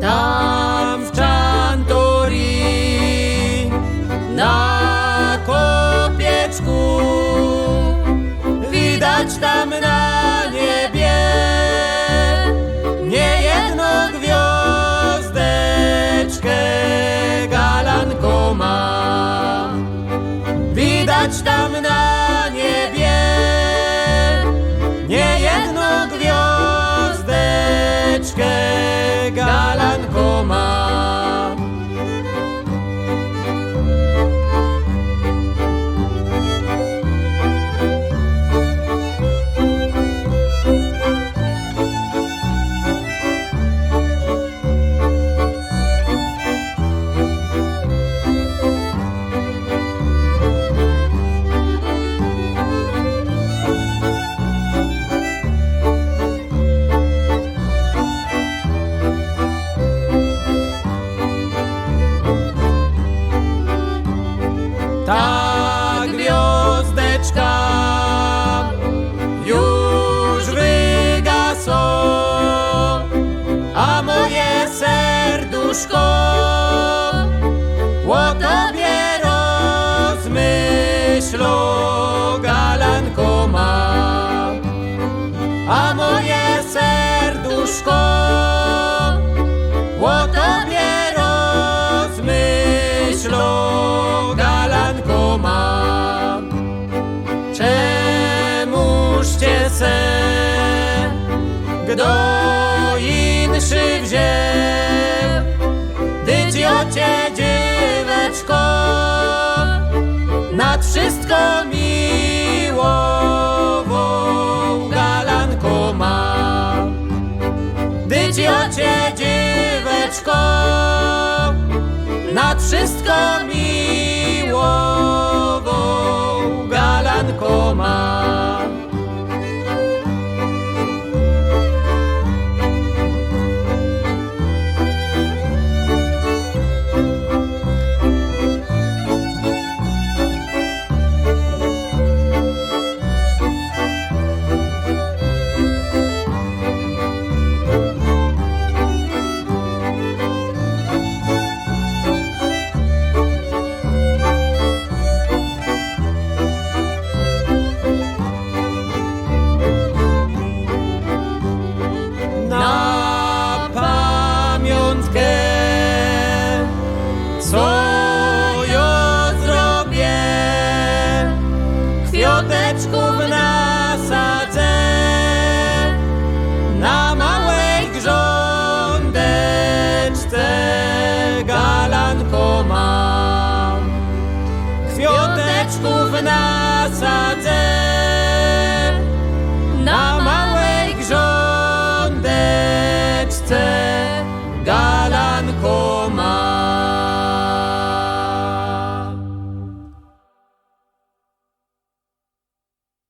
Tam w Czanturii na kopieczku widać tam na niebie niejedno gwiazdeczkę galankoma. Widać tam gwiazdeczkę galankoma. Serduszko o tobie rozmyślo, galanko ma. A moje serduszko o tobie rozmyślo, galanko ma. Czemuż cię se, kdo ciocie dzieweczko nad wszystko miłową sportskool vanuit.